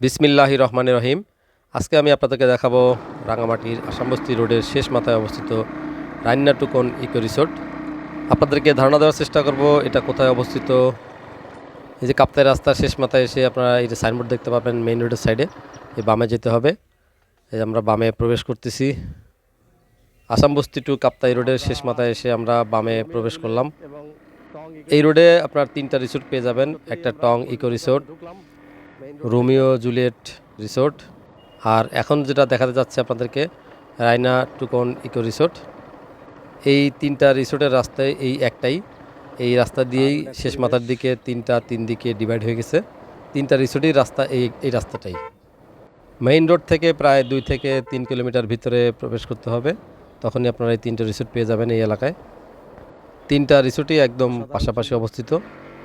বিসমিল্লাহি রহমানির রহিম। আজকে আমি আপনাদেরকে দেখাবো রাঙামাটির আসামবস্তি রোডের শেষ মাথায় অবস্থিত রান্না টুকন ইকো রিসোর্ট। আপনাদেরকে ধারণা দেওয়ার চেষ্টা করব, এটা কোথায় অবস্থিত। এই যে কাপ্তাই রাস্তার শেষ মাথায় এসে আপনারা এই যে সাইনবোর্ড দেখতে পাবেন মেইন রোডের সাইডে, এই বামে যেতে হবে। এই আমরা বামে প্রবেশ করতেছি। আসামবস্তি টু কাপ্তাই রোডের শেষ মাথায় এসে আমরা বামে প্রবেশ করলাম। এই রোডে আপনার তিনটা রিসোর্ট পেয়ে যাবেন, একটা Tong eco resort Romeo Juliet resort. আর এখন যেটা দেখাতে যাচ্ছে আপনাদেরকে রায়না টুকন ইকো রিসোর্ট। এই তিনটা রিসোর্টের রাস্তায় এই একটাই। এই রাস্তা দিয়েই শেষ মাথার দিকে তিনটা তিন দিকে ডিভাইড হয়ে গেছে। তিনটা রিসোর্টের রাস্তা এই এই রাস্তাটাই। মেইন রোড থেকে প্রায় দুই থেকে তিন কিলোমিটার ভিতরে প্রবেশ করতে হবে। তখনই আপনারা এই তিনটা রিসোর্ট পেয়ে যাবেন এই এলাকায়। তিনটা রিসোর্টই একদম পাশাপাশি অবস্থিত।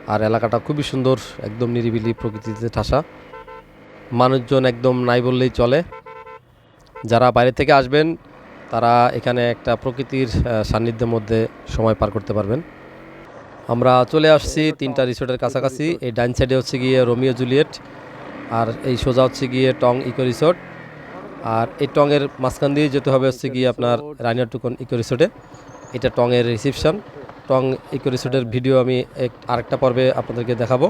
আর এলাকাটা খুবই সুন্দর একদম নিরিবিলি প্রকৃতিতে ঠাসা। মানুষজন একদম নাই বললেই চলে। যারা বাইরে থেকে আসবেন, তারা এখানে একটা প্রকৃতির সান্নিধ্যের মধ্যে সময় পার করতে পারবেন। আমরা চলে আসছি তিনটা রিসোর্টের কাছাকাছি। এই ডাইন সাইডে হচ্ছে গিয়ে রোমিও জুলিয়েট আর এই সোজা হচ্ছে গিয়ে টং ইকো রিসোর্ট। আর এই টংয়ের মাঝখান দিয়ে যেতে হবে হচ্ছে গিয়ে আপনার রানিয়ার টুকন ইকো রিসোর্টে। এটা টংয়ের রিসিপশন। টং ইকো রিসোর্টের ভিডিও আমি এক, আরেকটা পর্বে আপনাদেরকে দেখাবো।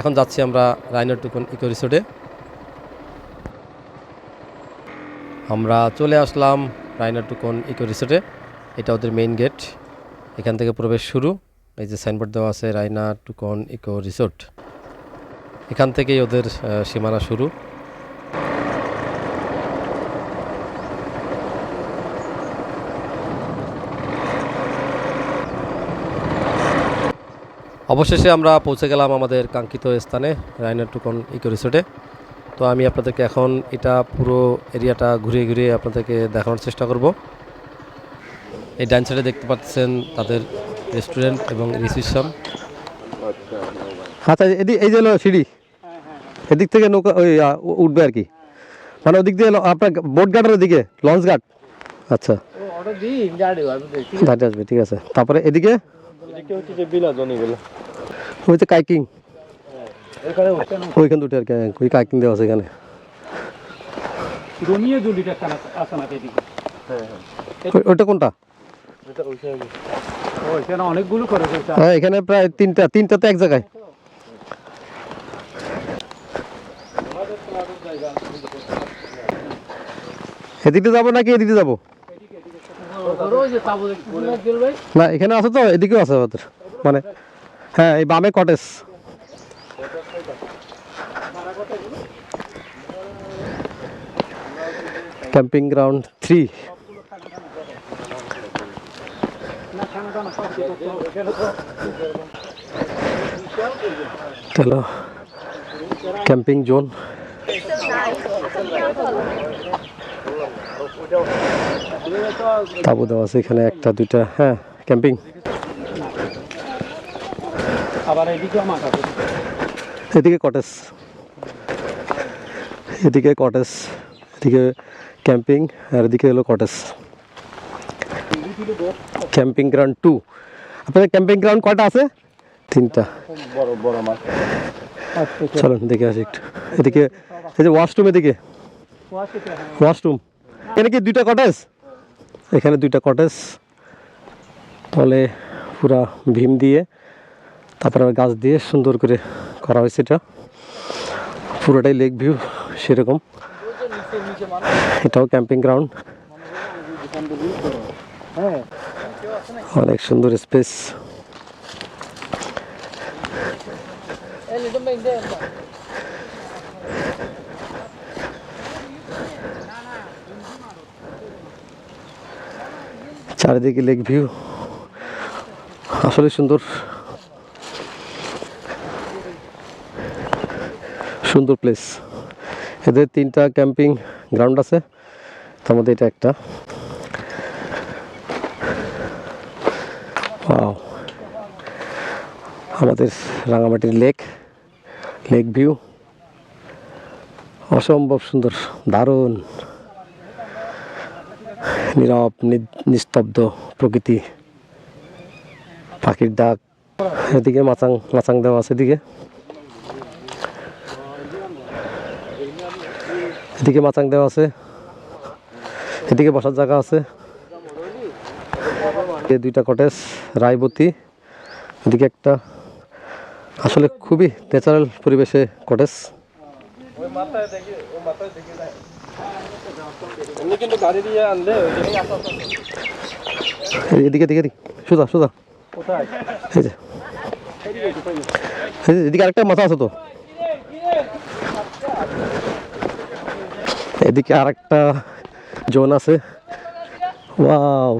এখন যাচ্ছি আমরা রাইনার টুকন ইকো রিসোর্টে। আমরা চলে আসলাম রাইনার টুকন ইকো রিসোর্টে। এটা ওদের মেইন গেট এখান থেকে প্রবেশ শুরু। এই যে সাইনবোর্ড দেওয়া আছে, রাইনা টুকন ইকো রিসোর্ট। এখান থেকেই ওদের সীমানা শুরু। অবশেষে আমরা পৌঁছে গেলাম আমাদের কাঙ্ক্ষিত স্থানে, রাইনার টুকন ইকো রিসোর্টে। তো আমি আপনাদেরকে এখন এটা পুরো এরিয়াটা ঘুরিয়ে ঘুরিয়ে আপনাদেরকে দেখানোর চেষ্টা করব। এই ডান সাইডে দেখতে পাচ্ছেন তাদের রেস্টুরেন্ট এবং রিসিপশন। আচ্ছা এদিক এই যে হলো সিঁড়ি এদিক থেকে নৌকা ওই উঠবে আর কি। মানে ওদিক দিয়ে আপনার বোট গার্ডের ওদিকে লঞ্চ গার্ড আচ্ছা। ঘাটে আসবে ঠিক আছে। তারপরে এদিকে? ওই যে কাইকিং। ওইখান দুটো আর কি হ্যাঁ, ওই দেওয়া আছে এখানে। আছে না এদিকে? ওই- ওইটা কোনটা? অনেকগুলো হ্যাঁ এখানে প্রায় তিনটা তিনটা তো এক জায়গায়। এদিকে যাব নাকি এদিকে যাব? না এখানে আছে তো এদিকেও আছে আমাদের। মানে হ্যাঁ এই বামে কটেজ ক্যাম্পিং গ্রাউন্ড থ্রি চলো ক্যাম্পিং জোন তাবু দেওয়া আছে এখানে একটা দুইটা হ্যাঁ ক্যাম্পিং আবার এদিকে এদিকে কটেজ এদিকে কটেজ এদিকে ক্যাম্পিং আর এদিকে হলো কটেজ। Camping ground two. আপনাদের ক্যাম্পিং গ্রাউন্ড কয়টা আছে? তিনটা। বড় বড় মাছ চলুন দেখে আসি একটু। এদিকে এই যে ওয়াশরুম এদিকে। ওয়াশরুম এখানে কি দুইটা কটেজ? এখানে দুইটা কটেজ। তলে পুরা ভীম দিয়ে তারপরে গাছ দিয়ে সুন্দর করে করা হয়েছে এটা। পুরোটাই লেক ভিউ সেরকম। এটাও ক্যাম্পিং গ্রাউন্ড। অনেক সুন্দর স্পেস। চারিদিকে লেক ভিউ। আসলে সুন্দর। সুন্দর প্লেস। এদের তিনটা ক্যাম্পিং গ্রাউন্ড আছে। তার মধ্যে এটা একটা। আমাদের রাঙামাটির লেক লেক ভিউ। অসম্ভব সুন্দর, দারুণ। নীরব নিস্তব্ধ প্রকৃতি। পাখির ডাক, এদিকে মাচাং মাচাং দেওয়া আছে এদিকে। এদিকে মাচাং দেওয়া আছে। এদিকে বসার জায়গা আছে। দুইটা কটেজ রায়বতী। এদিকে একটা আসলে খুবই ন্যাচারাল পরিবেশে কটেজ এদিকে কোথায় এই যে, এদিকে আরেকটা মাথা আছে তো। এদিকে আরেকটা জোন আছে। ওয়াও,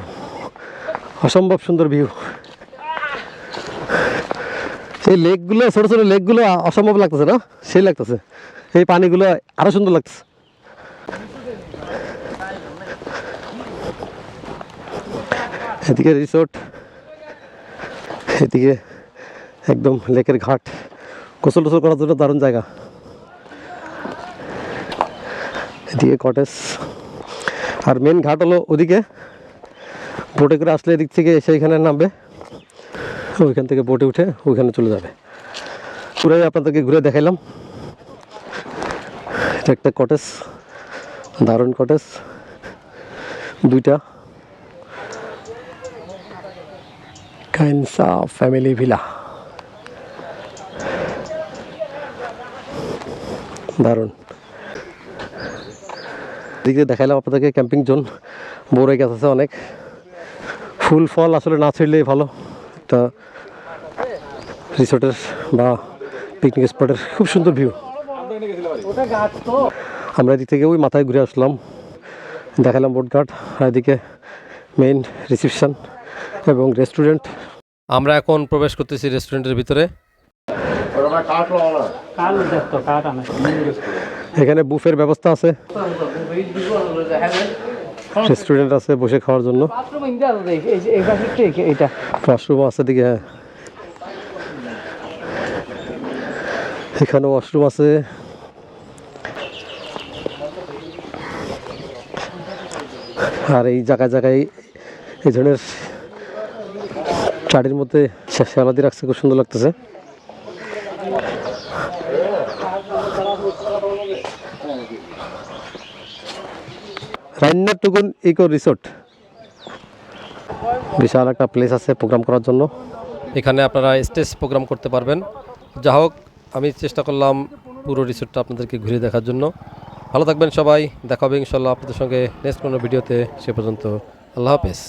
অসম্ভব সুন্দর ভিউ। এই লেকগুলো, ছোট ছোট লেকগুলো অসম্ভব লাগতেছে না? সেই লাগতেছে। এই পানিগুলো আরও সুন্দর লাগতেছে। এদিকে রিসোর্ট এদিকে একদম লেকের ঘাট। গোসল টোসল করার জন্য দারুণ জায়গা। এদিকে কটেজ। আর মেন ঘাট হলো ওদিকে। বোটে করে আসলে এদিক থেকে এসে এখানে নামবে। ওইখান থেকে বোটে উঠে ওইখানে চলে যাবে। পুরাই আপনাদেরকে ঘুরে দেখাইলাম। এটা একটা কটেজ, দারুণ কটেজ। দুইটা। কাইন্সা ফ্যামিলি ভিলা। দারুণ। দিকে দেখাইলাম আপনাদেরকে ক্যাম্পিং জোন বড় গাছ আছে অনেক। ফুল ফল আসলে না ছিঁড়লেই ভালো। একটা রিসোর্টের বা পিকনিক স্পটের খুব সুন্দর ভিউ ওটা গাছ তো আমরা এদিক থেকে ওই মাথায় ঘুরে আসলাম। দেখালাম বোটঘাট আর এদিকে মেইন রিসিপশন এবং রেস্টুরেন্ট আমরা এখন প্রবেশ করতেছি রেস্টুরেন্টের ভিতরে। এখানে বুফের ব্যবস্থা আছে। রেস্টুরেন্ট আছে বসে খাওয়ার জন্য। ওয়াশরুম আছে দিকে হ্যাঁ। এখানে ওয়াশরুম আছে। আর এই জায়গায় জায়গায় এই ধরনের চাটির মধ্যে শ্যালা দিয়ে রাখছে, খুব সুন্দর লাগতেছে। রান্নার টুকুন ইকো রিসোর্ট। বিশাল একটা প্লেস আছে প্রোগ্রাম করার জন্য। এখানে আপনারা স্টেজ প্রোগ্রাম করতে পারবেন। যা হোক, আমি চেষ্টা করলাম পুরো রিসোর্টটা আপনাদেরকে ঘুরে দেখার জন্য। ভালো থাকবেন সবাই। দেখা হবে ইনশাল্লাহ আপনাদের সঙ্গে নেক্সট কোনো ভিডিওতে। সে পর্যন্ত আল্লাহ হাফেজ।